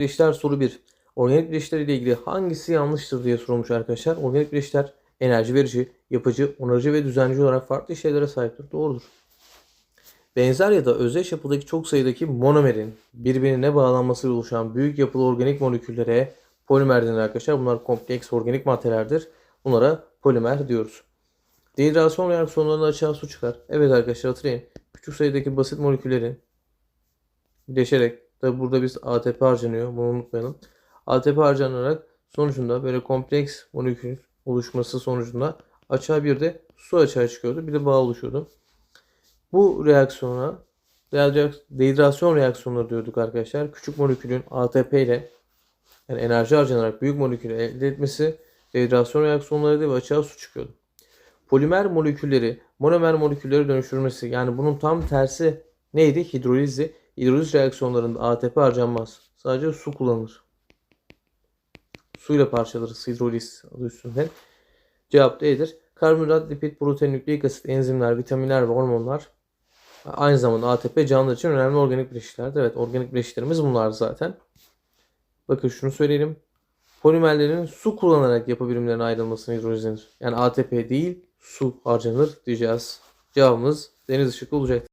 bileşikler soru 1. Organik bileşikler ile ilgili hangisi yanlıştır diye sorulmuş arkadaşlar. Organik bileşikler enerji verici, yapıcı, onarıcı ve düzenci olarak farklı işlevlere sahiptir. Doğrudur. Benzer ya da özdeş yapıdaki çok sayıdaki monomerin birbirine bağlanmasıyla oluşan büyük yapılı organik moleküllere polimer denir arkadaşlar. Bunlar kompleks organik maddelerdir. Bunlara polimer diyoruz. Dehidrasyon reaksiyonlarında açığa su çıkar. Evet arkadaşlar hatırlayın. Küçük sayıdaki basit moleküllerin birleşerek tabi burada biz ATP harcanıyor bunu unutmayalım. ATP harcanarak sonucunda böyle kompleks molekül oluşması sonucunda açığa bir de su açığa çıkıyordu. Bir de bağ oluşuyordu. Bu reaksiyona reaksiyon- dehidrasyon reaksiyonları diyorduk arkadaşlar. Küçük molekülün ATP ile yani enerji harcanarak büyük molekülü elde etmesi dehidrasyon reaksiyonlarıydı ve açığa su çıkıyordu. Polimer molekülleri monomer moleküllere dönüştürmesi yani bunun tam tersi neydi? Hidrolizdi. Hidroliz reaksiyonlarında ATP harcanmaz. Sadece su kullanılır. Suyla parçalarız hidroliz adı üstünde. Cevap D'dir. Karbonhidrat, lipid, protein, nükleik asit, enzimler, vitaminler ve hormonlar aynı zamanda ATP canlılar için önemli organik bileşiklerdir. Evet organik bileşiklerimiz bunlar zaten. Bakın şunu söyleyelim. Polimerlerin su kullanarak yapı birimlerine ayrılmasına hidroliz. Yani ATP değil su harcanır diyeceğiz. Cevabımız deniz ışıklı olacak.